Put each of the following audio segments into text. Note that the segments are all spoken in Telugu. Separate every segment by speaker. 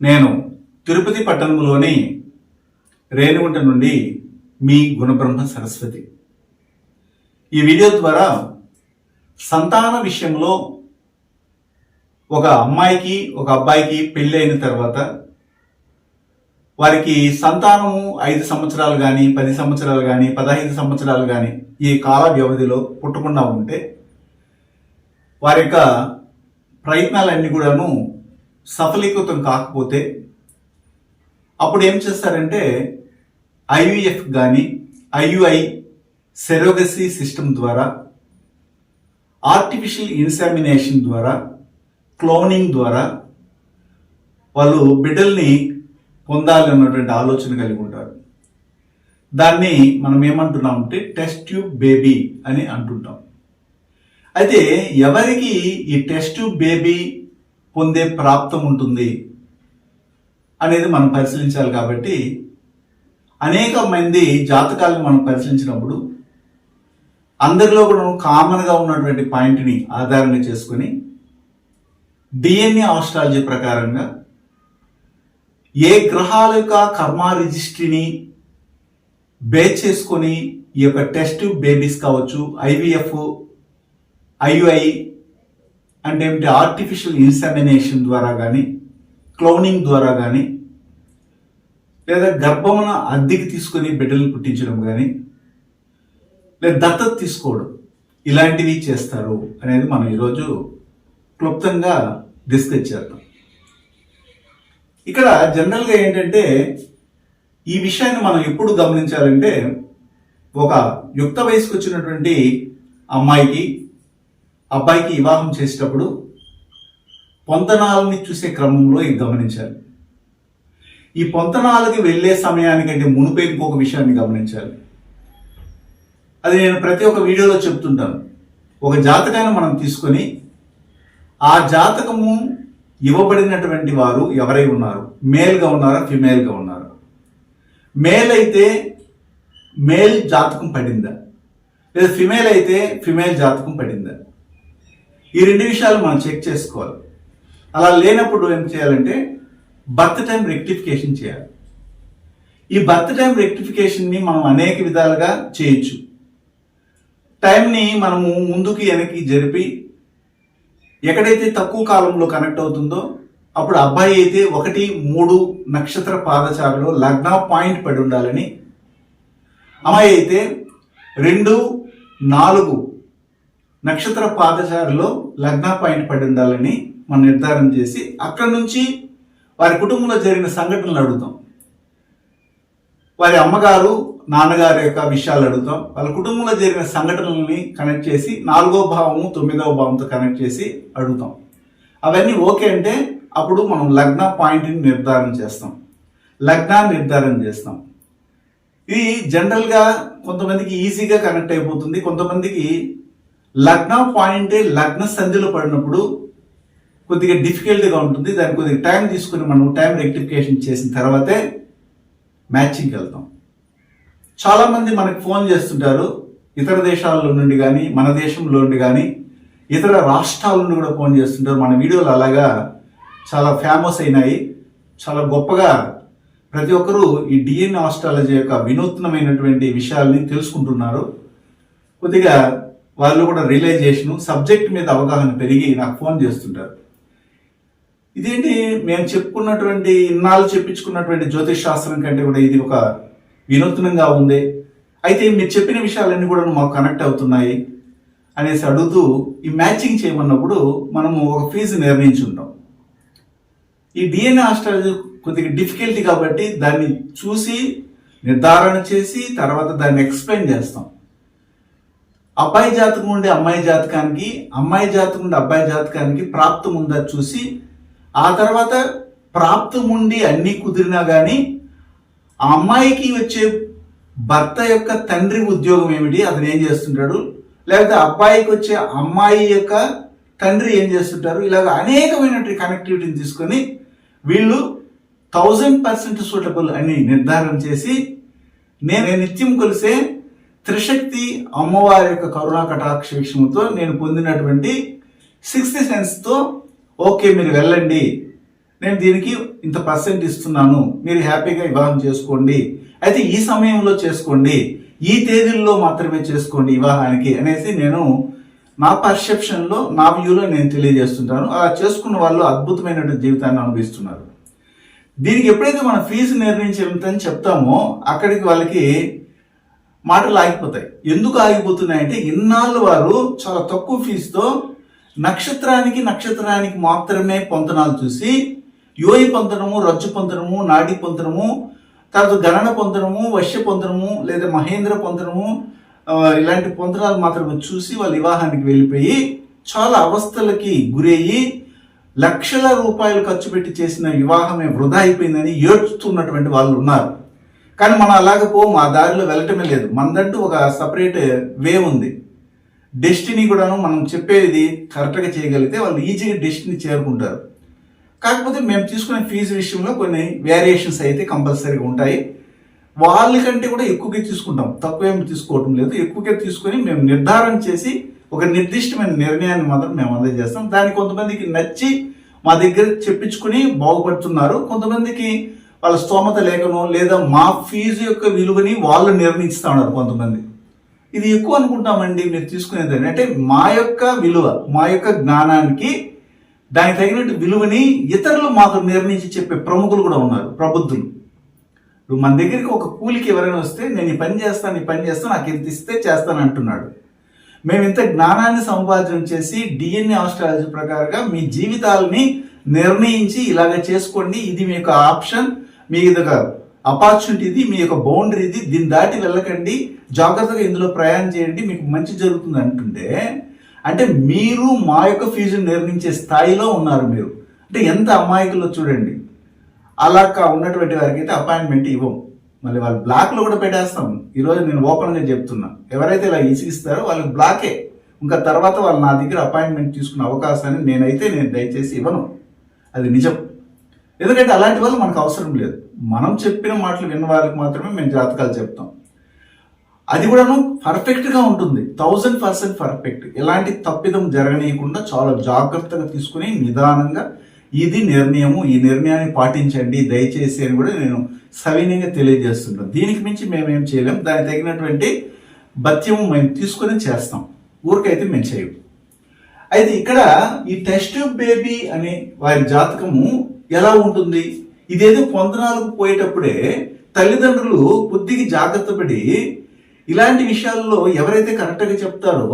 Speaker 1: నేను తిరుపతి పట్టణంలోని రేణుగుంట నుండి మీ గుణబ్రహ్మ సరస్వతి. ఈ వీడియో ద్వారా సంతాన విషయంలో ఒక అమ్మాయికి ఒక అబ్బాయికి పెళ్ళి అయిన తర్వాత వారికి సంతానము ఐదు సంవత్సరాలు కానీ పది సంవత్సరాలు కానీ పదహైదు సంవత్సరాలు కానీ ఈ కాల వ్యవధిలో పుట్టకుండా ఉంటే వారి యొక్క ప్రయత్నాలన్నీ కూడాను సఫలీకృతం కాకపోతే అప్పుడు ఏం చేస్తారంటే ఐయుఎఫ్ కానీ ఐయుఐ సెరోగసీ సిస్టమ్ ద్వారా ఆర్టిఫిషియల్ ఇన్సామినేషన్ ద్వారా క్లోనింగ్ ద్వారా వాళ్ళు బిడ్డల్ని పొందాలి అన్నటువంటి ఆలోచన కలిగి ఉంటారు. దాన్ని మనం ఏమంటున్నామంటే టెస్ట్ ట్యూబ్ బేబీ అని అంటుంటాం. అయితే ఎవరికి ఈ టెస్ట్ ట్యూబ్ బేబీ పొందే ప్రాప్తం ఉంటుంది అనేది మనం పరిశీలించాలి కాబట్టి అనేక మంది జాతకాలను మనం పరిశీలించినప్పుడు అందరిలో కూడా కామన్గా ఉన్నటువంటి పాయింట్ని ఆధారంగా చేసుకొని డిఎన్ఏ ఆస్ట్రాలజీ ప్రకారంగా ఏ గ్రహాల యొక్క కర్మ రిజిస్ట్రీని బేస్ చేసుకొని ఈ యొక్క టెస్ట్ బేబీస్ కావచ్చు ఐవీఎఫ్ ఐయుఐ అంటే ఏమిటి? ఆర్టిఫిషియల్ ఇన్సెమినేషన్ ద్వారా కానీ క్లోనింగ్ ద్వారా కానీ లేదా గర్భమున అద్దెకి తీసుకొని బిడ్డలు పుట్టించడం కానీ లేదా దత్తత తీసుకోవడం ఇలాంటివి చేస్తారు అనేది మనం ఈరోజు క్లుప్తంగా డిస్కస్ చేద్దాం. ఇక్కడ జనరల్గా ఏంటంటే ఈ విషయాన్ని మనం ఎప్పుడు గమనించాలంటే ఒక యుక్త వయసుకు వచ్చినటువంటి అమ్మాయికి అబ్బాయికి వివాహం చేసేటప్పుడు పొంతనాలని చూసే క్రమంలో ఇది గమనించాలి. ఈ పొంతనాలకి వెళ్ళే సమయానికంటే మునిపే ఇంకొక విషయాన్ని గమనించాలి. అది నేను ప్రతి ఒక్క వీడియోలో చెప్తుంటాను. ఒక జాతకాన్ని మనం తీసుకొని ఆ జాతకము ఇవ్వబడినటువంటి వారు ఎవరై ఉన్నారు? మేల్గా ఉన్నారా? ఫిమేల్గా ఉన్నారా? మేల్ అయితే మేల్ జాతకం పడిందా? లేదా ఫిమేల్ అయితే ఫిమేల్ జాతకం పడిందా? ఈ రెండు విషయాలు మనం చెక్ చేసుకోవాలి. అలా లేనప్పుడు ఏం చేయాలంటే బర్త్ టైం రెక్టిఫికేషన్ చేయాలి. ఈ బర్త్ టైం రెక్టిఫికేషన్ని మనం అనేక విధాలుగా చేయొచ్చు. టైంని మనము ముందుకి వెనక్కి జరిపి ఎక్కడైతే తక్కువ కాలంలో కనెక్ట్ అవుతుందో అప్పుడు అబ్బాయి అయితే ఒకటి మూడు నక్షత్ర పాదచారులో లగ్న పాయింట్ పడి ఉండాలని అమ్మాయి అయితే రెండు నాలుగు నక్షత్ర పాదచారిలో లగ్న పాయింట్ పడి ఉండాలని మనం నిర్ధారణ చేసి అక్కడి నుంచి వారి కుటుంబంలో జరిగిన సంఘటనలు అడుగుతాం. వారి అమ్మగారు నాన్నగారి యొక్క విషయాలు అడుగుతాం. వాళ్ళ కుటుంబంలో జరిగిన సంఘటనల్ని కనెక్ట్ చేసి నాలుగో భావము తొమ్మిదవ భావంతో కనెక్ట్ చేసి అడుగుతాం. అవన్నీ ఓకే అంటే అప్పుడు మనం లగ్న పాయింట్ని నిర్ధారణ చేస్తాం. లగ్నాన్ని నిర్ధారణ చేస్తాం. ఇది జనరల్గా కొంతమందికి ఈజీగా కనెక్ట్ అయిపోతుంది. కొంతమందికి లగ్న పాయింటే లగ్న సంధిలో పడినప్పుడు కొద్దిగా డిఫికల్ట్గా ఉంటుంది. దానికి కొద్దిగా టైం తీసుకుని మనం టైం రెక్టిఫికేషన్ చేసిన తర్వాతే మ్యాచింగ్కి వెళ్తాం. చాలామంది మనకు ఫోన్ చేస్తుంటారు. ఇతర దేశాల నుండి కానీ మన దేశంలో నుండి కానీ ఇతర రాష్ట్రాల నుండి కూడా ఫోన్ చేస్తుంటారు. మన వీడియోలు అలాగా చాలా ఫేమస్ అయినాయి. చాలా గొప్పగా ప్రతి ఒక్కరూ ఈ డిఎన్ఏ ఆస్ట్రాలజీ యొక్క వినూత్నమైనటువంటి విషయాల్ని తెలుసుకుంటున్నారు. కొద్దిగా వాళ్ళు కూడా రియలైజేషను సబ్జెక్ట్ మీద అవగాహన పెరిగి నాకు ఫోన్ చేస్తుంటారు. ఇదేంటి? మేము చెప్పుకున్నటువంటి ఇన్నాళ్ళు చెప్పించుకున్నటువంటి జ్యోతిష్ శాస్త్రం కంటే కూడా ఇది ఒక వినూత్నంగా ఉంది. అయితే మీరు చెప్పిన విషయాలన్నీ కూడా మాకు కనెక్ట్ అవుతున్నాయి అనేసి అడుగుతూ ఈ మ్యాచింగ్ చేయమన్నప్పుడు మనము ఒక ఫీజు నిర్ణయించుంటాం ఈ డిఎన్ఏ ఆస్ట్రాలజీ కొద్దిగా డిఫికల్టీ కాబట్టి దాన్ని చూసి నిర్ధారణ చేసి తర్వాత దాన్ని ఎక్స్ప్లెయిన్ చేస్తాం. అబ్బాయి జాతకం ఉండే అమ్మాయి జాతకానికి అమ్మాయి జాతకం ఉండే అబ్బాయి జాతకానికి ప్రాప్తం ఉందా చూసి ఆ తర్వాత ప్రాప్తం ఉండి అన్నీ కుదిరినా కానీ ఆ అమ్మాయికి వచ్చే భర్త యొక్క తండ్రి ఉద్యోగం ఏమిటి? అతను ఏం చేస్తుంటాడు? లేకపోతే అబ్బాయికి వచ్చే అమ్మాయి యొక్క తండ్రి ఏం చేస్తుంటారు? ఇలాగ అనేకమైనటువంటి కనెక్టివిటీని తీసుకొని వీళ్ళు థౌజండ్ పర్సెంట్ సూటబుల్ అని నిర్ధారణ చేసి నేను నిత్యం కొలిసే త్రిశక్తి అమ్మవారి యొక్క కరుణా కటాక్ష నేను పొందినటువంటి సిక్స్త్ సెన్స్తో ఓకే మీరు వెళ్ళండి. నేను దీనికి ఇంత పర్సెంట్ ఇస్తున్నాను. మీరు హ్యాపీగా వివాహం చేసుకోండి. అయితే ఈ సమయంలో చేసుకోండి. ఈ తేదీల్లో మాత్రమే చేసుకోండి వివాహానికి అనేసి నేను నా పర్సెప్షన్లో నా వ్యూలో నేను తెలియజేస్తుంటాను. అలా చేసుకున్న వాళ్ళు అద్భుతమైనటువంటి జీవితాన్ని అనుభవిస్తున్నారు. దీనికి ఎప్పుడైతే మనం ఫీజు నిర్ణయించేంతని చెప్తామో అక్కడికి వాళ్ళకి మాటలు ఆగిపోతాయి. ఎందుకు ఆగిపోతున్నాయంటే ఇన్నాళ్ళు వారు చాలా తక్కువ ఫీజుతో నక్షత్రానికి నక్షత్రానికి మాత్రమే పొంతనాలు చూసి యోయి పొంతనము రజ్జు పొంతనము నాడి పొంతనము తర్వాత గణన పొంతనము వశ్య పొంతనము లేదా మహేంద్ర పొంతనము ఇలాంటి పొంతనాలు మాత్రమే చూసి వాళ్ళ వివాహానికి వెళ్ళిపోయి చాలా అవస్థలకి గురయ్యి లక్షల రూపాయలు ఖర్చు పెట్టి చేసిన వివాహమే వృధా అయిపోయిందని ఏడ్చుతున్నటువంటి వాళ్ళు ఉన్నారు. కానీ మనం అలాగ పో మా దారిలో వెళ్ళటమే లేదు. మనదంటూ ఒక సపరేట్ వే ఉంది. డెస్టినీ కూడాను మనం చెప్పేది కరెక్ట్గా చేయగలిగితే వాళ్ళు ఈజీగా డెస్టినీ చేరుకుంటారు. కాకపోతే మేము తీసుకునే ఫీజు విషయంలో కొన్ని వేరియేషన్స్ అయితే కంపల్సరీగా ఉంటాయి. వాళ్ళకంటే కూడా ఎక్కువగా తీసుకుంటాం. తక్కువ ఏమి తీసుకోవటం లేదు. ఎక్కువగా తీసుకొని మేము నిర్ధారణ చేసి ఒక నిర్దిష్టమైన నిర్ణయాన్ని మాత్రం మేము అందజేస్తాం. దాన్ని కొంతమందికి నచ్చి మా దగ్గర చెప్పించుకుని బాగుపడుతున్నారు. కొంతమందికి వాళ్ళ స్తోమత లేకనో లేదా మా ఫీజు యొక్క విలువని వాళ్ళు నిర్ణయిస్తూ ఉన్నారు కొంతమంది. ఇది ఎక్కువ అనుకుంటామండి మీరు తీసుకునేది అంటే మా యొక్క విలువ మా యొక్క జ్ఞానానికి దానికి తగినట్టు విలువని ఇతరులు మాకు నిర్ణయించి చెప్పే ప్రముఖులు కూడా ఉన్నారు ప్రబుద్ధులు. ఇప్పుడు మన దగ్గరికి ఒక కూలికి ఎవరైనా వస్తే నేను ఈ పని చేస్తాను ఈ పని చేస్తాను నాకు ఇంత ఇస్తే చేస్తాను అంటున్నాడు. మేము ఇంత జ్ఞానాన్ని సంపాదన చేసి డిఎన్ఏ ఆస్ట్రాలజీ ప్రకారంగా మీ జీవితాలని నిర్ణయించి ఇలాగ చేసుకోండి ఇది మీ యొక్క ఆప్షన్. మీ యొక్క అపార్చునిటీ ఇది మీ యొక్క బౌండరీ ఇది దీన్ని దాటి వెళ్ళకండి. జాగ్రత్తగా ఇందులో ప్రయాణం చేయండి. మీకు మంచి జరుగుతుంది అంటుంటే అంటే మీరు మా యొక్క ఫీజును నిర్ణయించే స్థాయిలో ఉన్నారు మీరు. అంటే ఎంత అమాయకులో చూడండి. అలా కా- ఉన్నటువంటి వారికి అయితే అపాయింట్మెంట్ ఇవ్వం. మళ్ళీ వాళ్ళు బ్లాక్లో కూడా పెట్టేస్తాం. ఈరోజు నేను ఓపెన్గా చెప్తున్నా. ఎవరైతే ఇలా ఇసిగిస్తారో వాళ్ళకి బ్లాకే ఇంకా తర్వాత వాళ్ళు నా దగ్గర అపాయింట్మెంట్ తీసుకునే అవకాశాన్ని నేనైతే నేను దయచేసి ఇవ్వను. అది నిజం. ఎందుకంటే అలాంటి వాళ్ళు మనకు అవసరం లేదు. మనం చెప్పిన మాటలు విన్న వాళ్ళకి మాత్రమే మేము జాతకాలు చెప్తాం. అది కూడాను పర్ఫెక్ట్గా ఉంటుంది. థౌజండ్ పర్సెంట్ పర్ఫెక్ట్ ఎలాంటి తప్పిదం జరగనీయకుండా చాలా జాగ్రత్తగా తీసుకుని నిదానంగా ఇది నిర్ణయము ఈ నిర్ణయాన్ని పాటించండి దయచేసి అని కూడా నేను సవినీయంగా తెలియజేస్తుంటాను దీనికి మించి మేమేం చేయలేం. దానికి తగినటువంటి భత్యము మేము తీసుకొని చేస్తాం. ఊరికైతే మేము చేయము. అయితే ఇక్కడ ఈ టెస్ట్ బేబీ అనే వారి జాతకము ఎలా ఉంటుంది? ఇదేదో పొందనాలకు పోయేటప్పుడే తల్లిదండ్రులు కొద్దిగా జాగ్రత్త పడి ఇలాంటి విషయాల్లో ఎవరైతే కరెక్ట్గా చెప్తారో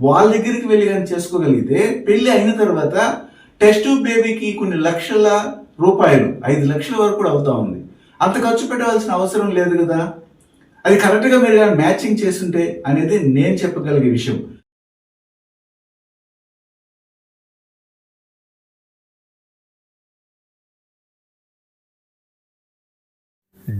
Speaker 1: వాళ్ళ దగ్గరికి వెళ్ళి కానీ చేసుకోగలిగితే పెళ్ళి అయిన తర్వాత టెస్ట్ బేబీకి కొన్ని లక్షల రూపాయలు ఐదు లక్షల వరకు కూడా అవుతా ఉంది. అంత ఖర్చు పెట్టవలసిన అవసరం లేదు కదా? అది కరెక్ట్గా మీరు కానీ మ్యాచింగ్ చేస్తుంటే అనేది నేను చెప్పగలిగే విషయం.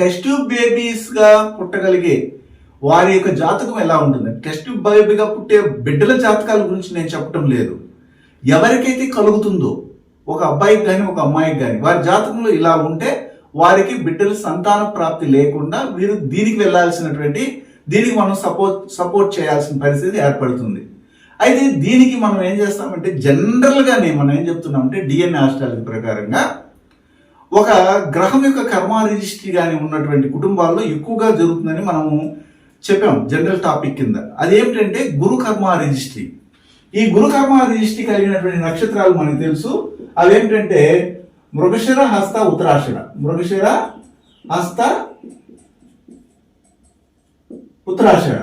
Speaker 1: టెస్ట్ బేబీస్గా పుట్టగలిగే వారి యొక్క జాతకం ఎలా ఉంటుంది టెస్ట్ బేబీగా పుట్టే బిడ్డల జాతకాల గురించి నేను చెప్పటం లేదు. ఎవరికైతే కలుగుతుందో ఒక అబ్బాయికి కానీ ఒక అమ్మాయికి కానీ వారి జాతకంలో ఇలా ఉంటే వారికి బిడ్డల సంతాన ప్రాప్తి లేకుండా వీరు దీనికి వెళ్ళాల్సినటువంటి దీనికి మనం సపోర్ట్ సపోర్ట్ చేయాల్సిన పరిస్థితి ఏర్పడుతుంది. అయితే దీనికి మనం ఏం చేస్తామంటే జనరల్గానే మనం ఏం చెప్తున్నామంటే డిఎన్ఏ ఆస్ట్రాలజీ ప్రకారంగా ఒక గ్రహం యొక్క కర్మ రిజిస్ట్రీ కానీ ఉన్నటువంటి కుటుంబాల్లో ఎక్కువగా జరుగుతుందని మనము చెప్పాం జనరల్ టాపిక్ కింద. అదేమిటంటే గురు కర్మ రిజిస్ట్రీ. ఈ గురు కర్మ రిజిస్ట్రీ కలిగినటువంటి నక్షత్రాలు మనకు తెలుసు. అవేమిటంటే మృగశిర హస్త ఉత్తరాషర మృగశిర హస్త ఉత్తరాషర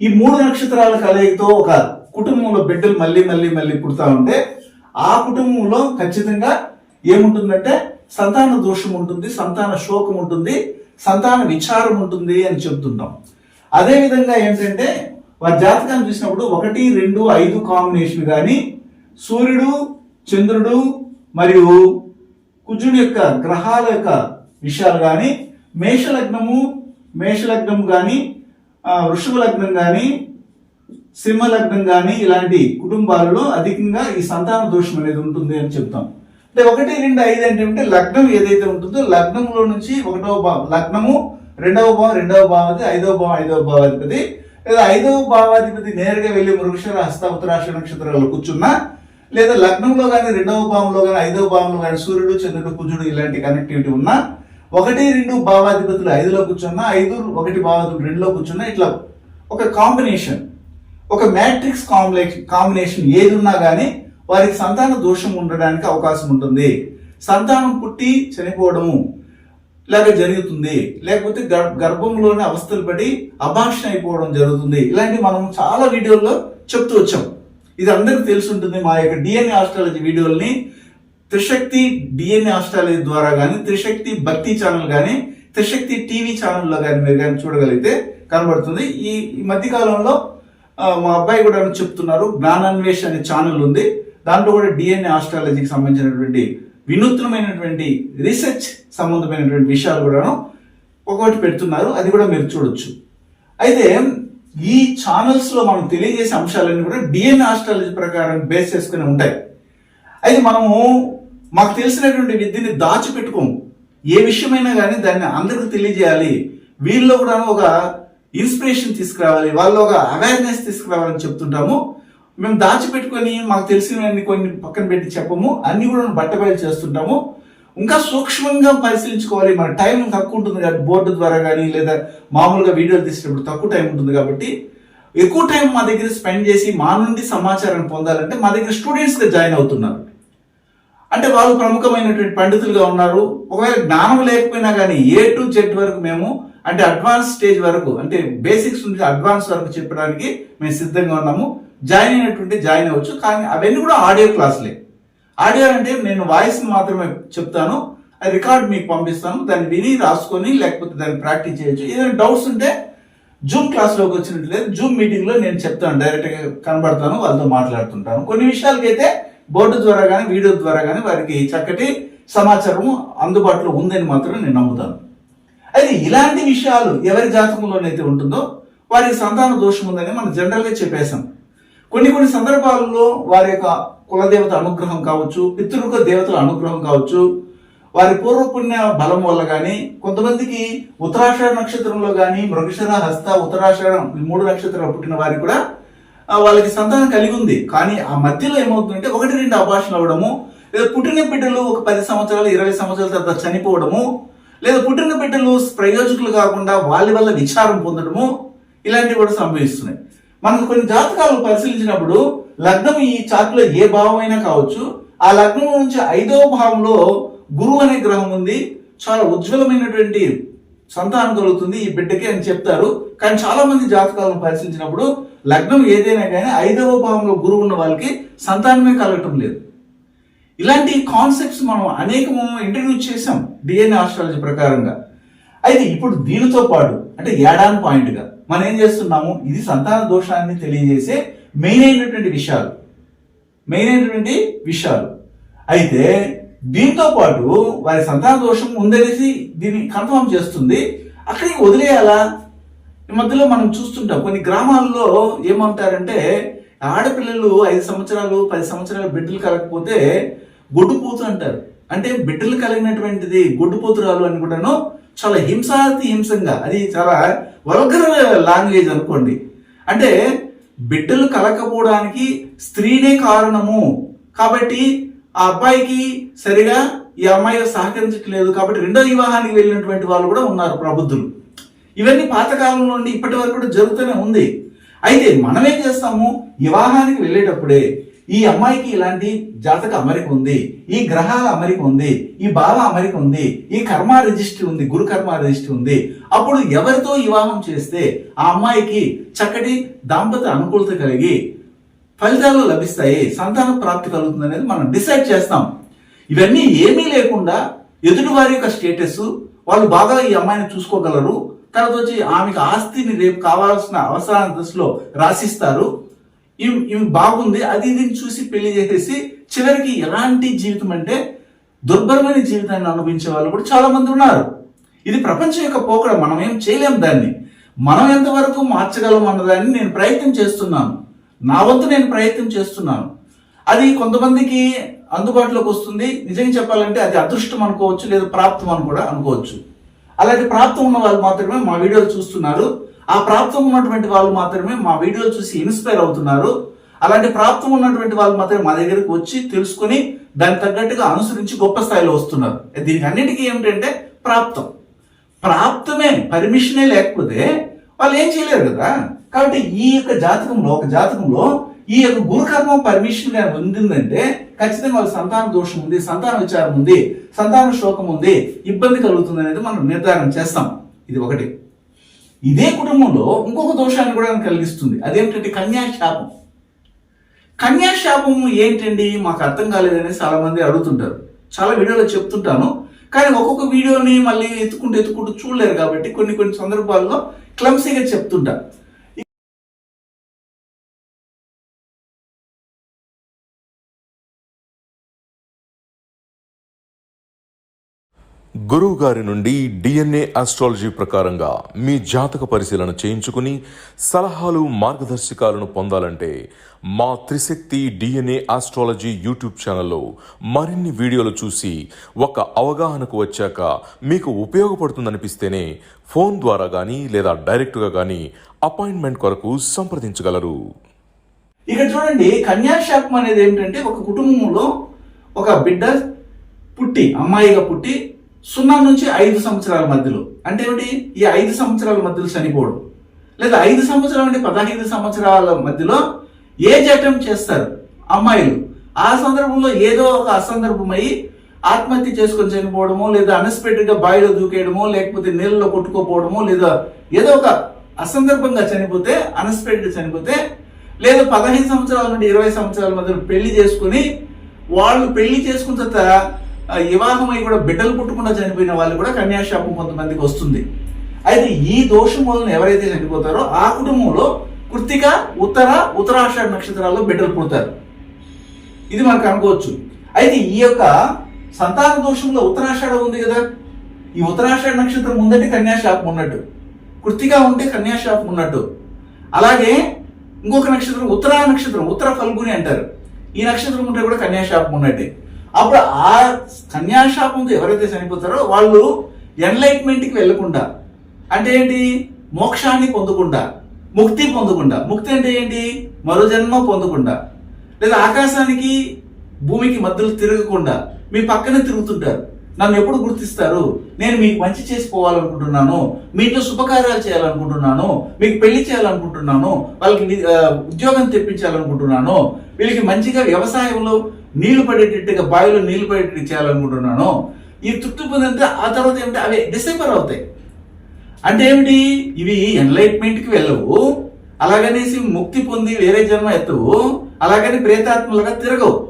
Speaker 1: ఈ మూడు నక్షత్రాల కలయికతో ఒక కుటుంబంలో బిడ్డలు మళ్ళీ మళ్ళీ మళ్ళీ పుడతా ఉంటే ఆ కుటుంబంలో ఖచ్చితంగా ఏముంటుందంటే సంతాన దోషం ఉంటుంది సంతాన శోకం ఉంటుంది సంతాన విచారం ఉంటుంది అని చెప్తుంటాం. అదేవిధంగా ఏంటంటే వారి జాతకాన్ని చూసినప్పుడు ఒకటి రెండు ఐదు కాంబినేషన్ కానీ సూర్యుడు చంద్రుడు మరియు కుజుని యొక్క గ్రహాల యొక్క విషయాలు కానీ మేషలగ్నము మేషలగ్నం కానీ వృషభ లగ్నం కానీ సింహ లగ్నం కానీ ఇలాంటి కుటుంబాలలో అధికంగా ఈ సంతాన దోషం అనేది ఉంటుంది అని చెప్తాం. అంటే ఒకటి రెండు ఐదు ఏంటంటే లగ్నం ఏదైతే ఉంటుందో లగ్నంలో నుంచి ఒకటవ భావం లగ్నము రెండవ భావం రెండవ భావాది ఐదవ భావం ఐదవ భావాధిపతి. లేదా ఐదవ భావాధిపతి నేరుగా వెళ్ళి మృగశర హస్త ఉత్తరాక్ష నక్షత్రాలు కూర్చున్నా లేదా లగ్నంలో కానీ రెండవ భావంలో కానీ ఐదవ భావంలో కానీ సూర్యుడు చంద్రుడు కుజుడు ఇలాంటి కనెక్టివిటీ ఉన్నా ఒకటి రెండు భావాధిపతులు ఐదులో కూర్చున్నా ఐదు ఒకటి భావాధిపతులు రెండులో కూర్చున్నా ఇట్లా ఒక కాంబినేషన్ ఒక మ్యాట్రిక్స్ కాంబినేషన్ కాంబినేషన్ ఏది ఉన్నా కానీ వారికి సంతాన దోషం ఉండడానికి అవకాశం ఉంటుంది. సంతానం పుట్టి చనిపోవడము ఇలాగ జరుగుతుంది. లేకపోతే గర్భంలోనే అవస్థలు పడి అభాషణ అయిపోవడం జరుగుతుంది. ఇలాంటి మనం చాలా వీడియోల్లో చెప్తూ వచ్చాం. ఇది అందరికీ తెలిసి ఉంటుంది. మా యొక్క డిఎన్ఏ ఆస్ట్రాలజీ వీడియోల్ని త్రిశక్తి డిఎన్ఏ ఆస్ట్రాలజీ ద్వారా కానీ త్రిశక్తి భక్తి ఛానల్ కానీ త్రిశక్తి టీవీ ఛానల్లో కానీ మీరు కానీ చూడగలిగితే కనబడుతుంది. ఈ మధ్యకాలంలో మా అబ్బాయి కూడా చెప్తున్నారు జ్ఞానాన్వేష్ అనే ఛానల్ ఉంది. దాంట్లో కూడా డిఎన్ఏ ఆస్ట్రాలజీకి సంబంధించినటువంటి వినూత్నమైనటువంటి రీసెర్చ్ సంబంధమైనటువంటి విషయాలు కూడాను ఒకటి పెడుతున్నారు. అది కూడా మీరు చూడొచ్చు. అయితే ఈ ఛానల్స్లో మనం తెలియజేసే అంశాలన్నీ కూడా డిఎన్ఏ ఆస్ట్రాలజీ ప్రకారం బేస్ చేసుకుని ఉంటాయి. అయితే మనము మాకు తెలిసినటువంటి విద్యని దాచిపెట్టుకోము. ఏ విషయమైనా కానీ దాన్ని అందరికీ తెలియజేయాలి. వీళ్ళలో కూడా ఒక ఇన్స్పిరేషన్ తీసుకురావాలి వాళ్ళు ఒక అవేర్నెస్ తీసుకురావాలని చెప్తుంటాము. మేము దాచిపెట్టుకొని మాకు తెలిసినవన్నీ కొన్ని పక్కన పెట్టి చెప్పము. అన్ని కూడా బట్టబయలు చేస్తుంటాము. ఇంకా సూక్ష్మంగా పరిశీలించుకోవాలి. మన టైం తక్కువ ఉంటుంది కాబట్టి బోర్డు ద్వారా కానీ లేదా మామూలుగా వీడియోలు తీసేటప్పుడు తక్కువ టైం ఉంటుంది కాబట్టి ఎక్కువ టైం మా దగ్గర స్పెండ్ చేసి మా నుండి సమాచారం పొందాలంటే మా దగ్గర స్టూడెంట్స్గా జాయిన్ అవుతున్నారు. అంటే వాళ్ళు ప్రముఖమైనటువంటి పండితులుగా ఉన్నారు. ఒకవేళ జ్ఞానం లేకపోయినా కానీ ఏ టు జెడ్ వరకు మేము అంటే అడ్వాన్స్ స్టేజ్ వరకు అంటే బేసిక్స్ నుంచి అడ్వాన్స్ వరకు చెప్పడానికి మేము సిద్ధంగా ఉన్నాము. జాయిన్ అయినటువంటి జాయిన్ అవ్వచ్చు కానీ అవన్నీ కూడా ఆడియో క్లాసులే ఆడియో అంటే నేను వాయిస్ మాత్రమే చెప్తాను అది రికార్డ్ మీకు పంపిస్తాను దాన్ని విని రాసుకొని లేకపోతే దాన్ని ప్రాక్టీస్ చేయొచ్చు. ఏదైనా డౌట్స్ ఉంటే జూమ్ క్లాస్లోకి వచ్చినట్లయితే జూమ్ మీటింగ్లో నేను చెప్తాను డైరెక్ట్గా కనబడతాను వాళ్ళతో మాట్లాడుతుంటాను. కొన్ని విషయాలకైతే బోర్డు ద్వారా కానీ వీడియో ద్వారా కానీ వారికి చక్కటి సమాచారం అందుబాటులో ఉందని మాత్రం నేను నమ్ముతాను. అయితే ఇలాంటి విషయాలు ఎవరి జాతకంలోనైతే ఉంటుందో వారికి సంతాన దోషం ఉందని మనం జనరల్గా చెప్పేశాం. కొన్ని కొన్ని సందర్భాలలో వారి యొక్క కులదేవత అనుగ్రహం కావచ్చు పితృక దేవతల అనుగ్రహం కావచ్చు వారి పూర్వపుణ్య బలం వల్ల కానీ కొంతమందికి ఉత్తరాషాఢ నక్షత్రంలో కానీ మృగశర హస్త ఉత్తరాషాఢ ఈ మూడు నక్షత్రాలు పుట్టిన వారికి కూడా వాళ్ళకి సంతానం కలిగి ఉంది కానీ ఆ మధ్యలో ఏమవుతుందంటే ఒకటి రెండు అభాషణలు అవ్వడము లేదా పుట్టిన బిడ్డలు ఒక పది సంవత్సరాలు ఇరవై సంవత్సరాల తర్వాత చనిపోవడము లేదా పుట్టిన బిడ్డలు ప్రయోజకులు కాకుండా వాళ్ళ వల్ల విచారం పొందడము ఇలాంటివి కూడా సంభవిస్తున్నాయి. మనకు కొన్ని జాతకాలు పరిశీలించినప్పుడు లగ్నం ఈ చార్ట్లో ఏ భావం అయినా కావచ్చు. ఆ లగ్నం నుంచి ఐదవ భావంలో గురువు అనే గ్రహం ఉంది. చాలా ఉజ్వలమైనటువంటి సంతానం కలుగుతుంది ఈ బిడ్డకి అని చెప్తారు. కానీ చాలా మంది జాతకాలను పరిశీలించినప్పుడు లగ్నం ఏదైనా కానీ ఐదవ భావంలో గురువు ఉన్న వాళ్ళకి సంతానమే కలగటం లేదు. ఇలాంటి కాన్సెప్ట్స్ మనం అనేకము ఇంట్రడ్యూస్ చేసాం డిఎన్ఏ ఆస్ట్రాలజీ ప్రకారంగా. అయితే ఇప్పుడు దీనితో పాటు అంటే ఏడాన్ పాయింట్గా మనం ఏం చేస్తున్నాము? ఇది సంతాన దోషాన్ని తెలియజేసే మెయిన్ అయినటువంటి విషయాలు. మెయిన్ అయినటువంటి విషయాలు. అయితే దీంతో పాటు వారి సంతాన దోషం ఉందనేసి దీన్ని కన్ఫర్మ్ చేస్తుంది. అక్కడికి వదిలేయాలా? ఈ మధ్యలో మనం చూస్తుంటాం కొన్ని గ్రామాల్లో ఏమంటారంటే ఆడపిల్లలు ఐదు సంవత్సరాలు పది సంవత్సరాలు బిడ్డలు కలగకపోతే గొడ్డుపోతు అంటారు. అంటే బిడ్డలు కలిగినటువంటిది గొడ్డుపోతురాలు అని కూడాను చాలా హింసాతి హింసంగా. అది చాలా వల్గర్ లాంగ్వేజ్ అనుకోండి. అంటే బిడ్డలు కలకపోవడానికి స్త్రీనే కారణము. కాబట్టి ఆ అబ్బాయికి సరిగా ఈ అమ్మాయి సహకరించట్లేదు. కాబట్టి రెండో వివాహానికి వెళ్ళినటువంటి వాళ్ళు కూడా ఉన్నారు ప్రబుద్ధులు. ఇవన్నీ పాతకాలం నుండి ఇప్పటి వరకు కూడా జరుగుతూనే ఉంది. అయితే మనం ఏం చేస్తాము? వివాహానికి వెళ్ళేటప్పుడే ఈ అమ్మాయికి ఇలాంటి జాతక అమరిక ఉంది ఈ గ్రహాల అమరిక ఉంది ఈ భావ అమరిక ఉంది ఈ కర్మ రిజిస్ట్రీ ఉంది గురు కర్మ రిజిస్ట్రీ ఉంది. అప్పుడు ఎవరితో వివాహం చేస్తే ఆ అమ్మాయికి చక్కటి దాంపత్య అనుకూలత కలిగి ఫలితాలు లభిస్తాయి సంతాన ప్రాప్తి కలుగుతుంది అనేది మనం డిసైడ్ చేస్తాం. ఇవన్నీ ఏమీ లేకుండా ఎదుటి వారి యొక్క స్టేటస్ వాళ్ళు బాగా ఈ అమ్మాయిని చూసుకోగలరు తర్వాత వచ్చి ఆమెకు ఆస్తిని రేపు కావాల్సిన అవసరాల దశలో రాసిస్తారు. ఇవి ఇవి బాగుంది. అది ఇది చూసి పెళ్ళి చేసేసి చివరికి ఎలాంటి జీవితం అంటే దుర్భరమైన జీవితాన్ని అనుభవించే వాళ్ళు కూడా చాలా మంది ఉన్నారు. ఇది ప్రపంచం యొక్క పోకడ. మనం ఏం చేయలేం దాన్ని. మనం ఎంతవరకు మార్చగలం అన్నదాన్ని నేను ప్రయత్నం చేస్తున్నాను. నా వంతు నేను ప్రయత్నం చేస్తున్నాను. అది కొంతమందికి అందుబాటులోకి వస్తుంది. నిజంగా చెప్పాలంటే అది అదృష్టం అనుకోవచ్చు లేదా ప్రాప్తం అని కూడా అనుకోవచ్చు. అలాంటి ప్రాప్తం ఉన్న వాళ్ళు మాత్రమే మా వీడియోలు చూస్తున్నారు. ఆ ప్రాప్తం ఉన్నటువంటి వాళ్ళు మాత్రమే మా వీడియోలు చూసి ఇన్స్పైర్ అవుతున్నారు. అలాంటి ప్రాప్తం ఉన్నటువంటి వాళ్ళు మాత్రమే మా దగ్గరికి వచ్చి తెలుసుకొని దానికి తగ్గట్టుగా అనుసరించి గొప్ప స్థాయిలో వస్తున్నారు. దీనికి అన్నిటికీ ఏమిటంటే ప్రాప్తం. ప్రాప్తమే పర్మిషనే లేకపోతే వాళ్ళు ఏం చేయలేరు కదా. కాబట్టి ఈ యొక్క జాతకంలో ఒక జాతకంలో ఈ యొక్క గురుకర్మ పర్మిషన్ కానీ ఉందంటే ఖచ్చితంగా వాళ్ళ సంతాన దోషం ఉంది సంతాన విచారం ఉంది సంతాన శోకం ఉంది ఇబ్బంది కలుగుతుంది అనేది మనం నిర్ధారణ చేస్తాం. ఇది ఒకటి. ఇదే కుటుంబంలో ఇంకొక దోషాన్ని కూడా కలిగిస్తుంది. అదేమిటంటే కన్యాశాపం కన్యాశాపం ఏంటండి? మాకు అర్థం కాలేదని చాలా మంది అడుగుతుంటారు. చాలా వీడియోలో చెప్తుంటాను. కానీ ఒక్కొక్క వీడియోని మళ్ళీ ఎత్తుకుంటూ ఎత్తుకుంటూ చూడలేరు కాబట్టి కొన్ని కొన్ని సందర్భాల్లో క్లమ్సీగా చెప్తుంటా.
Speaker 2: గురువు గారి నుండి డిఎన్ఏ ఆస్ట్రాలజీ ప్రకారంగా మీ జాతక పరిశీలన చేయించుకుని సలహాలు మార్గదర్శకాలను పొందాలంటే మా త్రిశక్తి డిఎన్ఏ ఆస్ట్రాలజీ యూట్యూబ్ ఛానల్లో మరిన్ని వీడియోలు చూసి ఒక అవగాహనకు వచ్చాక మీకు ఉపయోగపడుతుందనిపిస్తేనే ఫోన్ ద్వారా కానీ లేదా డైరెక్ట్గా కానీ అపాయింట్మెంట్ కొరకు సంప్రదించగలరు.
Speaker 1: ఇక్కడ చూడండి కన్యాశాపం అనేది ఏంటంటే ఒక కుటుంబంలో ఒక బిడ్డ పుట్టి అమ్మాయిగా పుట్టి సున్నా నుంచి ఐదు సంవత్సరాల మధ్యలో. అంటే ఏమిటి? ఈ ఐదు సంవత్సరాల మధ్యలో చనిపోవడం. లేదా ఐదు సంవత్సరాల నుండి పదహైదు సంవత్సరాల మధ్యలో ఏ జటం చేస్తారు? అమ్మాయిలు. ఆ సందర్భంలో ఏదో ఒక అసందర్భమై ఆత్మహత్య చేసుకొని చనిపోవడమో లేదా అన్ఎక్స్పెక్టెడ్ బాయిలో బావిలో దూకేయడమో లేకపోతే నీళ్ళలో కొట్టుకోపోవడమో లేదా ఏదో ఒక అసందర్భంగా చనిపోతే అన్ఎక్స్పెక్టెడ్ చనిపోతే లేదా పదహైదు సంవత్సరాల నుండి ఇరవై సంవత్సరాల మధ్యలో పెళ్ళి చేసుకుని వాళ్ళు పెళ్ళి చేసుకున్న తర్వాత వివాహమై కూడా బిడ్డలు పుట్టకుండా చనిపోయిన వాళ్ళు కూడా కన్యాశాపం కొంతమందికి వస్తుంది. అయితే ఈ దోషం వలన ఎవరైతే చనిపోతారో ఆ కుటుంబంలో కృతిక ఉత్తర ఉత్తరాషాఢ నక్షత్రాల్లో బిడ్డలు పుడతారు. ఇది మనకు అనుకోవచ్చు అయితే ఈ యొక్క సంతాన దోషంలో ఉత్తరాషాఢ ఉంది కదా. ఈ ఉత్తరాషాఢ నక్షత్రం ఉందంటే కన్యాశాపం ఉన్నట్టు. కృత్తిగా ఉంటే కన్యాశాపం ఉన్నట్టు. అలాగే ఇంకొక నక్షత్రం ఉత్తరా నక్షత్రం ఉత్తర ఫల్గుని అంటారు. ఈ నక్షత్రం ఉంటే కూడా కన్యాశాపం ఉన్నట్టే. అప్పుడు ఆ కన్యాశాపంతో ఎవరైతే చనిపోతారో వాళ్ళు ఎన్లైట్మెంట్కి వెళ్ళకుండా అంటే ఏంటి? మోక్షాన్ని పొందకుండా ముక్తి పొందకుండా. ముక్తి అంటే ఏంటి? మరో జన్మ పొందకుండా. లేదా ఆకాశానికి భూమికి మధ్యలో తిరగకుండా. మీ పక్కనే తిరుగుతుంటారు. నన్ను ఎప్పుడు గుర్తిస్తారు? నేను మీకు మంచి చేసుకోవాలనుకుంటున్నాను మీతో శుభకార్యాలు చేయాలనుకుంటున్నాను. మీకు పెళ్ళి చేయాలనుకుంటున్నాను. వాళ్ళకి ఉద్యోగం తెప్పించాలనుకుంటున్నాను. వీళ్ళకి మంచిగా వ్యవసాయంలో నీళ్ళు పడేటట్టుగా బావిలో నీళ్ళు పడేటట్టు చేయాలనుకుంటున్నాను ఈ తృప్తి పొందితే ఆ తర్వాత ఏమిటి అవి డిసెంబర్ అవుతాయి. అంటే ఏమిటి? ఇవి ఎన్లైట్మెంట్కి వెళ్ళవు. అలాగనేసి ముక్తి పొంది వేరే జన్మ ఎత్తవు. అలాగని ప్రేతాత్మలుగా తిరగవు.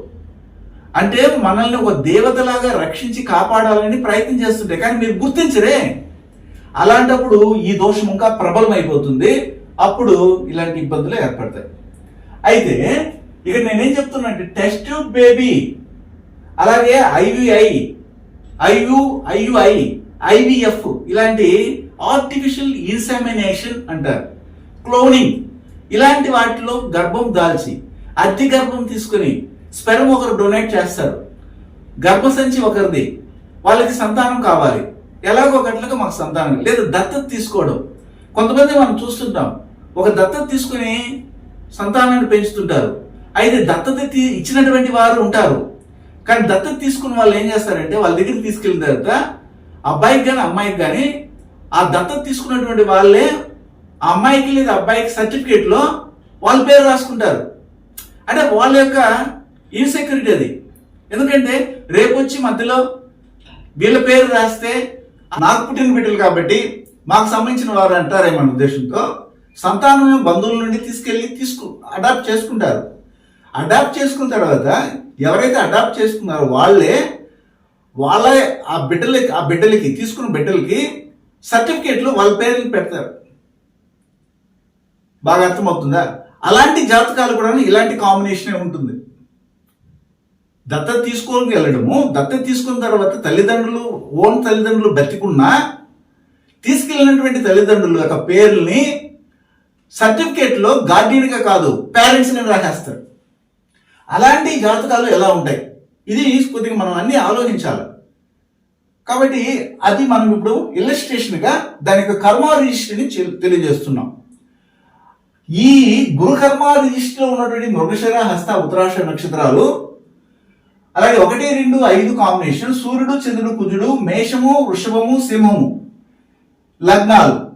Speaker 1: అంటే మనల్ని ఒక దేవతలాగా రక్షించి కాపాడాలని ప్రయత్నం చేస్తుంటాయి కానీ మీరు గుర్తించరే. అలాంటప్పుడు ఈ దోషం ఇంకా ప్రబలం అయిపోతుంది అప్పుడు ఇలాంటి ఇబ్బందులు ఏర్పడతాయి. అయితే ఇక్కడ నేనేం చెప్తున్నా అంటే టెస్ట్ బేబీ అలాగే ఐవిఐ ఐయు ఐయుఐ ఐవిఎఫ్ ఇలాంటి ఆర్టిఫిషియల్ ఇన్సెమినేషన్ అంటారు. క్లోనింగ్ ఇలాంటి వాటిలో గర్భం దాల్చి అద్దె గర్భం తీసుకుని స్పెర్మ్ ఒకరు డొనేట్ చేస్తారు. గర్భసంచి ఒకరిది వాళ్ళకి సంతానం కావాలి. ఎలాగో ఒకట్లుగా మాకు సంతానం లేదా దత్తత తీసుకోవడం. కొంతమంది మనం చూస్తుంటాం ఒక దత్తత తీసుకుని సంతానాన్ని పెంచుతుంటారు. అయితే దత్తత తీ- ఇచ్చినటువంటి వారు ఉంటారు. కానీ దత్తత తీసుకున్న వాళ్ళు ఏం చేస్తారంటే వాళ్ళ దగ్గరికి తీసుకెళ్ళిన తర్వాత అబ్బాయికి కానీ అమ్మాయికి కానీ ఆ దత్తత తీసుకున్నటువంటి వాళ్ళే ఆ అమ్మాయికి లేదా అబ్బాయికి సర్టిఫికేట్లో వాళ్ళ పేరు రాసుకుంటారు. అంటే వాళ్ళ యొక్క ఇన్సెక్యూరిటీ అది. ఎందుకంటే రేపు వచ్చి మధ్యలో వీళ్ళ పేరు రాస్తే నాకు పుట్టిన బిడ్డలు కాబట్టి మాకు సంబంధించిన వారు అంటారేమన్న ఉద్దేశంతో సంతానం బంధువుల నుండి తీసుకెళ్ళి తీసుకు అడాప్ట్ చేసుకుంటారు. అడాప్ట్ చేసుకున్న తర్వాత ఎవరైతే అడాప్ట్ చేసుకున్నారో వాళ్ళే వాళ్ళ ఆ బిడ్డలకి ఆ బిడ్డలకి తీసుకున్న బిడ్డలకి సర్టిఫికేట్లు వాళ్ళ పేర్లు పెడతారు. బాగా అర్థమవుతుందా? అలాంటి జాతకాలు కూడా ఇలాంటి కాంబినేషనే ఉంటుంది. దత్తత తీసుకొని వెళ్ళడము దత్త తీసుకున్న తర్వాత తల్లిదండ్రులు ఓన్ తల్లిదండ్రులు బతికున్నా తీసుకెళ్ళినటువంటి తల్లిదండ్రుల యొక్క పేర్లని సర్టిఫికేట్లో గార్డియన్గా కాదు పేరెంట్స్ని రాసేస్తారు. అలాంటి జాతకాలు ఎలా ఉంటాయి? ఇది కొద్దిగా మనం అన్ని ఆలోచించాలి. కాబట్టి అది మనం ఇప్పుడు ఇల్లస్ట్రేషన్గా దాని యొక్క కర్మ రిజిస్ట్రీని తెలియజేస్తున్నాం. ఈ గురుకర్మ రిజిస్ట్రీలో ఉన్నటువంటి మృగశర హస్త ఉత్తరాష నక్షత్రాలు అలాగే ఒకటి రెండు ఐదు కాంబినేషన్ సూర్యుడు చంద్రుడు కుజుడు మేషము వృషభము సింహము లగ్నాలు.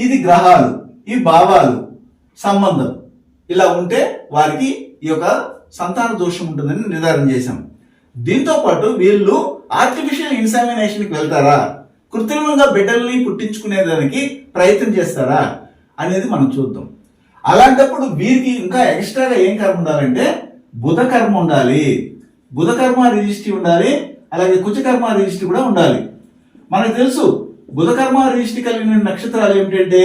Speaker 1: ఇది గ్రహాలు ఈ భావాలు సంబంధం. ఇలా ఉంటే వారికి ఈ యొక్క సంతాన దోషం ఉంటుందని నిర్ధారణ చేశాం. దీంతో పాటు వీళ్ళు ఆర్టిఫిషియల్ ఇన్సామినేషన్కి వెళ్తారా? కృత్రిమంగా బిడ్డల్ని పుట్టించుకునేదానికి ప్రయత్నం చేస్తారా అనేది మనం చూద్దాం. అలాంటప్పుడు వీరికి ఇంకా ఎక్స్ట్రాగా ఏం కర్మ ఉండాలంటే బుధ కర్మ ఉండాలి. బుధ కర్మ రిజిస్ట్రీ ఉండాలి అలాగే కుచకర్మ రిజిస్ట్రీ కూడా ఉండాలి. మనకు తెలుసు బుధకర్మ రిజిస్ట్రీ కలిగిన నక్షత్రాలు ఏమిటంటే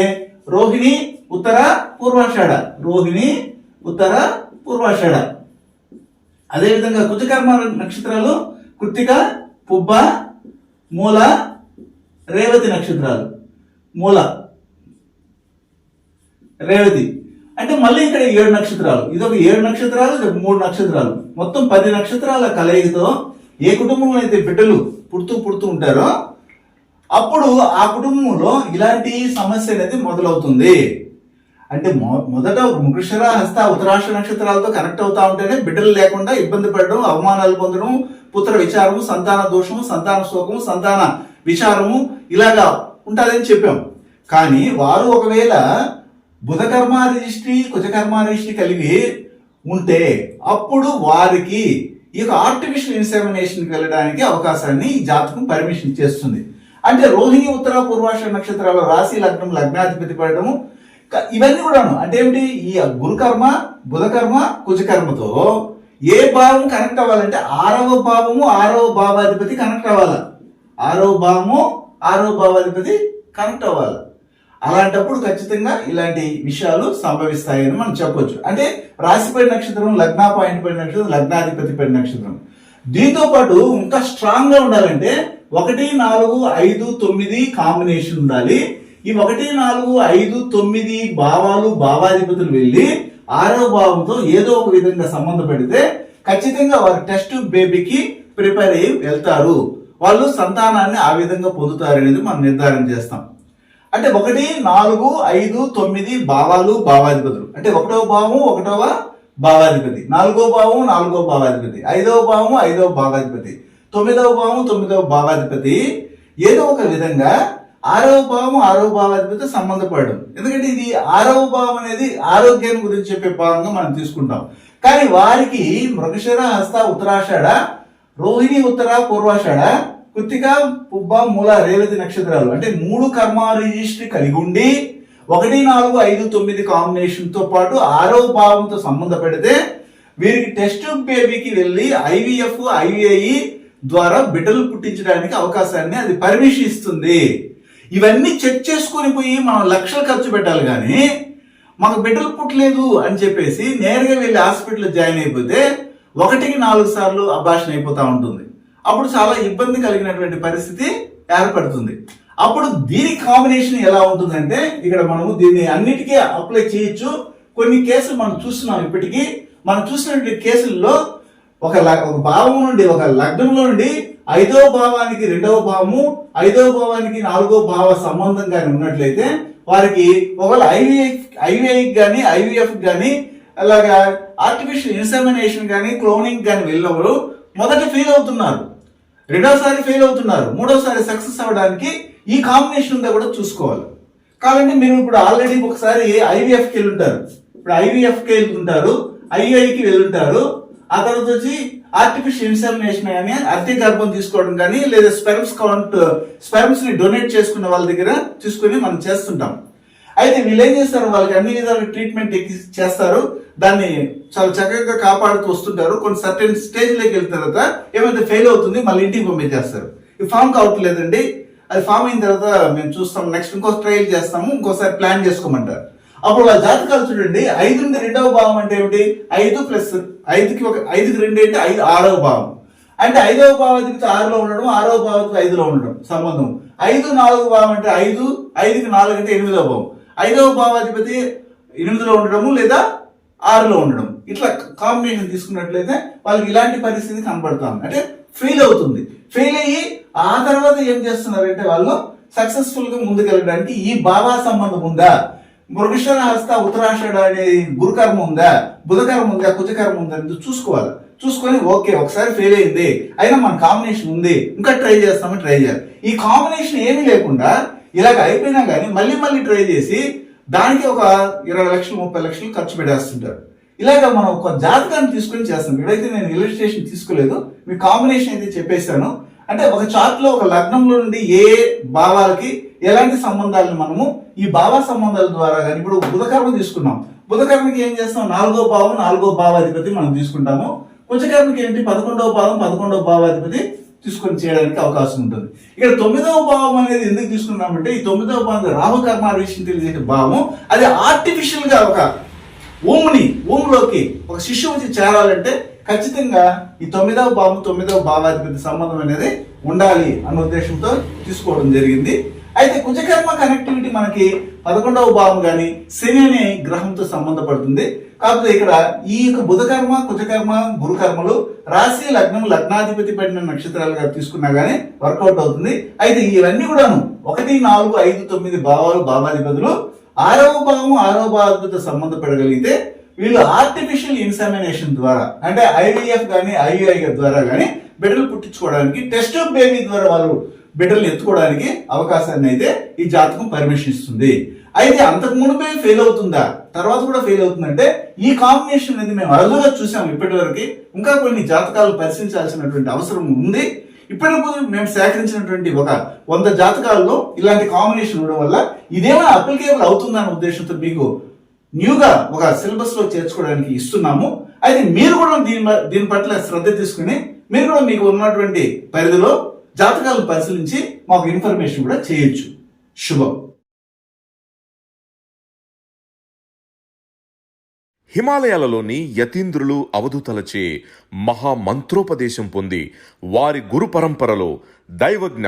Speaker 1: రోహిణి ఉత్తర పూర్వాషాఢ. రోహిణి ఉత్తర పూర్వాషాఢ. అదేవిధంగా కుజకర్మ నక్షత్రాలు కుత్తిక పుబ్బ మూల రేవతి నక్షత్రాలు. మూల. రేవతి. అంటే మళ్ళీ ఇక్కడ ఏడు నక్షత్రాలు. ఇది ఒక ఏడు నక్షత్రాలు మూడు నక్షత్రాలు. మొత్తం పది నక్షత్రాల కలయికతో ఏ కుటుంబంలో అయితే బిడ్డలు పుడుతూ పుడుతూ ఉంటారో అప్పుడు ఆ కుటుంబంలో ఇలాంటి సమస్య అనేది మొదలవుతుంది. అంటే మొ- మొదట మృగశిర హస్త ఉత్తరాష్ట్ర నక్షత్రాలతో కనెక్ట్ అవుతా ఉంటేనే బిడ్డలు లేకుండా ఇబ్బంది పడడం అవమానాలు పొందడం పుత్ర విచారము సంతాన దోషము సంతాన శోకము సంతాన విచారము ఇలాగా ఉంటుందని చెప్పాం. కానీ వారు ఒకవేళ బుధకర్మ రిజిస్ట్రీ కుజకర్మ రిజిస్ట్రీ కలిగి ఉంటే అప్పుడు వారికి ఈ యొక్క ఆర్టిఫిషియల్ ఇన్సెమినేషన్కి వెళ్ళడానికి అవకాశాన్ని ఈ జాతకం పర్మిషన్ చేస్తుంది అంటే రోహిణి ఉత్తర పూర్వాష నక్షత్రాల రాశి లగ్నం లగ్నాధిపతి పడడము ఇవన్నీ కూడాను అంటే ఏమిటి? ఈ గురుకర్మ బుధకర్మ కుజకర్మతో ఏ భావం కనెక్ట్ అవ్వాలంటే ఆరవ భావము ఆరవ భావాధిపతి కనెక్ట్ అవ్వాలి. ఆరవ భావము ఆరవ భావాధిపతి కనెక్ట్ అవ్వాలి. అలాంటప్పుడు ఖచ్చితంగా ఇలాంటి విషయాలు సంభవిస్తాయని మనం చెప్పొచ్చు. అంటే రాశిపడి నక్షత్రం లగ్న పాయింట్ పడి నక్షత్రం లగ్నాధిపతి పడి నక్షత్రం. దీంతో పాటు ఇంకా స్ట్రాంగ్గా ఉండాలంటే ఒకటి నాలుగు ఐదు తొమ్మిది కాంబినేషన్ ఉండాలి. ఈ ఒకటి నాలుగు ఐదు తొమ్మిది భావాలు భావాధిపతులు వెళ్ళి ఆరో భావంతో ఏదో ఒక విధంగా సంబంధ పెడితే ఖచ్చితంగా వారు టెస్ట్ బేబీకి ప్రిపేర్ అయ్యి వెళ్తారు. వాళ్ళు సంతానాన్ని ఆ విధంగా పొందుతారు అనేది మనం నిర్ధారణ చేస్తాం. అంటే ఒకటి నాలుగు ఐదు తొమ్మిది భావాలు భావాధిపతులు. అంటే ఒకటవ భావం ఒకటవ భావాధిపతి. నాలుగో భావం నాలుగో భావాధిపతి. ఐదవ భావం ఐదవ భావాధిపతి. తొమ్మిదవ భావం తొమ్మిదవ భావాధిపతి. ఏదో ఒక విధంగా ఆరవ భావం ఆరవ భావాధిపతి సంబంధపడడం. ఎందుకంటే ఇది ఆరవ భావం అనేది ఆరోగ్యం గురించి చెప్పే భాగంగా మనం తీసుకుంటాం. కానీ వారికి మృగశిర హస్త ఉత్తరాషాఢ రోహిణి ఉత్తర పూర్వాషాఢ కృత్తిక పుబ్బ మూల రేవతి నక్షత్రాలు. అంటే మూడు కర్మ కలిగి ఉండి ఒకటి నాలుగు ఐదు తొమ్మిది కాంబినేషన్తో పాటు ఆరో భావంతో సంబంధ పెడితే వీరికి టెస్ట్ బేబీకి వెళ్ళి ఐవీఎఫ్ ఐవిఐ ద్వారా బిడ్డలు పుట్టించడానికి అవకాశాన్ని అది పర్మిషన్ ఇస్తుంది. ఇవన్నీ చెక్ చేసుకొని పోయి మనం లక్షలు ఖర్చు పెట్టాలి కానీ మాకు బిడ్డలు పుట్టలేదు అని చెప్పేసి నేరుగా వెళ్ళి హాస్పిటల్లో జాయిన్ అయిపోతే ఒకటికి నాలుగు సార్లు అభాషణ అయిపోతూ ఉంటుంది. అప్పుడు చాలా ఇబ్బంది కలిగినటువంటి పరిస్థితి ఏర్పడుతుంది. అప్పుడు దీని కాంబినేషన్ ఎలా ఉంటుందంటే ఇక్కడ మనము దీన్ని అన్నిటికీ అప్లై చేయొచ్చు. కొన్ని కేసులు మనం చూస్తున్నాం ఇప్పటికీ. మనం చూసినటువంటి కేసుల్లో ఒక ల- ఒక భావం నుండి ఒక లగ్నంలో నుండి ఐదవ భావానికి రెండవ భావము ఐదవ భావానికి నాలుగో భావ సంబంధం కానీ ఉన్నట్లయితే వారికి ఒకవేళ ఐవీఐ ఐవీఐకి కానీ ఐవీఎఫ్ కానీ అలాగా ఆర్టిఫిషియల్ ఇన్సెమినేషన్ కానీ క్లోనింగ్ కానీ వెళ్ళినప్పుడు మొదట ఫెయిల్ అవుతున్నారు. రెండోసారి ఫెయిల్ అవుతున్నారు. మూడోసారి సక్సెస్ అవ్వడానికి ఈ కాంబినేషన్ ఉందా కూడా చూసుకోవాలి. కాబట్టి మీరు ఇప్పుడు ఆల్రెడీ ఒకసారి ఐవీఎఫ్కి వెళ్ళుంటారు. ఇప్పుడు ఐవీఎఫ్కి వెళ్తుంటారు ఐఐకి వెళ్ళుంటారు. ఆ తర్వాత వచ్చి ఆర్టిఫిషియల్ ఇన్సెమినేషన్ కానీ అతి గర్భం తీసుకోవడం కానీ లేదా స్పెర్మ్స్ కౌంట్ స్పెర్మ్స్ని డొనేట్ చేసుకున్న వాళ్ళ దగ్గర తీసుకుని మనం చేస్తుంటాం. అయితే వీళ్ళు ఏం చేస్తారు? వాళ్ళకి అన్ని విధాల ట్రీట్మెంట్ ఎక్కి చేస్తారు. దాన్ని చాలా చక్కగా కాపాడుతూ వస్తుంటారు. కొన్ని సర్టెన్ స్టేజ్లోకి వెళ్ళిన తర్వాత ఏమైతే ఫెయిల్ అవుతుంది మళ్ళీ ఇంటికి పంపించేస్తారు. ఈ ఫామ్ కావట్లేదండి అది ఫామ్ అయిన తర్వాత మేము చూస్తాం. నెక్స్ట్ ఇంకో ట్రయల్ చేస్తాము. ఇంకోసారి ప్లాన్ చేసుకోమంటారు. అప్పుడు వాళ్ళ జాతకాలు చూడండి ఐదు నుండి రెండవ భావం అంటే ఏమిటి? ఐదు ప్లస్ ఐదుకి ఒక ఐదుకి రెండు అంటే ఐదు ఆరవ భావం. అంటే ఐదవ భావాధిపతి ఆరులో ఉండడం? ఆరవ భావాధిపతి ఐదులో ఉండడం సంబంధం. ఐదు నాలుగు భావం అంటే ఐదు ఐదుకి నాలుగు అంటే ఎనిమిదవ భావం. ఐదవ భావాధిపతి ఎనిమిదిలో ఉండడము లేదా ఆరులో ఉండడం. ఇట్లా కాంబినేషన్ తీసుకున్నట్లయితే వాళ్ళకి ఇలాంటి పరిస్థితి కనబడతాం అంటే ఫెయిల్ అవుతుంది. ఫెయిల్ అయ్యి ఆ తర్వాత ఏం చేస్తున్నారంటే వాళ్ళు సక్సెస్ఫుల్గా ముందుకెళ్ళడానికి ఈ భావా సంబంధం ఉందా? మృగశర హస్త ఉత్తరాషాఢ అనే గురుకర్మ ఉందా? బుధకర్మ ఉందా? కుజకర్మ ఉందా? అనేది చూసుకోవాలి. చూసుకొని ఓకే ఒకసారి ఫెయిల్ అయింది. అయినా మన కాంబినేషన్ ఉంది. ఇంకా ట్రై చేస్తామని ట్రై చేయాలి. ఈ కాంబినేషన్ ఏమీ లేకుండా ఇలాగ అయిపోయినా కానీ మళ్ళీ మళ్ళీ ట్రై చేసి దానికి ఒక ఇరవై లక్షలు ముప్పై లక్షలు ఖర్చు పెట్టేస్తుంటారు. ఇలాగ మనం ఒక జాతకాన్ని తీసుకొని చేస్తాం. ఇక్కడైతే నేను ఇలస్ట్రేషన్ తీసుకోలేదు. మీ కాంబినేషన్ అయితే చెప్పేశాను. అంటే ఒక చార్ట్లో ఒక లగ్నంలో నుండి ఏ భావాలకి ఎలాంటి సంబంధాలను మనము ఈ భావ సంబంధాల ద్వారా కానీ ఇప్పుడు బుధకర్మ తీసుకున్నాం. బుధకర్మకి ఏం చేస్తాం? నాలుగో భావం నాలుగో భావాధిపతి మనం తీసుకుంటాము. కుజకర్మకి ఏంటి? పదకొండవ భావం పదకొండవ భావాధిపతి తీసుకొని చేయడానికి అవకాశం ఉంటుంది. ఇక్కడ తొమ్మిదవ భావం అనేది ఎందుకు తీసుకున్నామంటే ఈ తొమ్మిదవ భావం రామకర్మ విషయం తెలియజేసే భావము అది ఆర్టిఫిషియల్గా ఒక ఊముని ఊములోకి ఒక శిష్యువు వచ్చి చేరాలంటే ఖచ్చితంగా ఈ తొమ్మిదవ భావం తొమ్మిదవ భావాధిపతి సంబంధం అనేది ఉండాలి అన్న ఉద్దేశంతో తీసుకోవడం జరిగింది. అయితే కుజకర్మ కనెక్టివిటీ మనకి పదకొండవ భావం కానీ శని అనే గ్రహంతో సంబంధపడుతుంది. కాకపోతే ఇక్కడ ఈ యొక్క బుధకర్మ కుజకర్మ గురుకర్మలు రాశి లగ్నం లగ్నాధిపతి పడిన నక్షత్రాలుగా తీసుకున్నా కానీ వర్కౌట్ అవుతుంది. అయితే ఇవన్నీ కూడాను ఒకటి నాలుగు ఐదు తొమ్మిది భావాలు భావాధిపతులు ఆరవ భావం ఆరవ భావాధిపతి సంబంధపడగలిగితే వీళ్ళు ఆర్టిఫిషియల్ ఇన్సెమినేషన్ ద్వారా అంటే ఐవీఎఫ్ కానీ ఐయుఐ ద్వారా కానీ బిడ్డలు పుట్టించుకోవడానికి టెస్ట్ బేబీ ద్వారా వాళ్ళు బిడ్డలు ఎత్తుకోవడానికి అవకాశాన్ని అయితే ఈ జాతకం పర్మిషన్ ఇస్తుంది. అయితే అంతకు మునిపే ఫెయిల్ అవుతుందా? తర్వాత కూడా ఫెయిల్ అవుతుందంటే ఈ కాంబినేషన్ అనేది మేము అరుదుగా చూసాం ఇప్పటి వరకు ఇంకా కొన్ని జాతకాలు పరిశీలించాల్సినటువంటి అవసరం ఉంది. ఇప్పటికీ మేము సేకరించినటువంటి ఒక వంద జాతకాల్లో ఇలాంటి కాంబినేషన్ ఉండడం వల్ల ఇదేమైనా అప్లికేబుల్ అవుతుందన్న ఉద్దేశంతో మీకు న్యూగా ఒక సిలబస్లో చేర్చుకోవడానికి ఇస్తున్నాము. అయితే మీరు కూడా దీని దీని పట్ల శ్రద్ధ తీసుకుని మీరు కూడా మీకు ఉన్నటువంటి పరిధిలో జాతకాలను పరిశీలించి మాకు ఇన్ఫర్మేషన్ కూడా చేయొచ్చు. శుభం.
Speaker 2: హిమాలయాలలోని యతీంద్రులు అవధూతలచే మహామంత్రోపదేశం పొంది వారి గురు పరంపరలో దైవజ్ఞ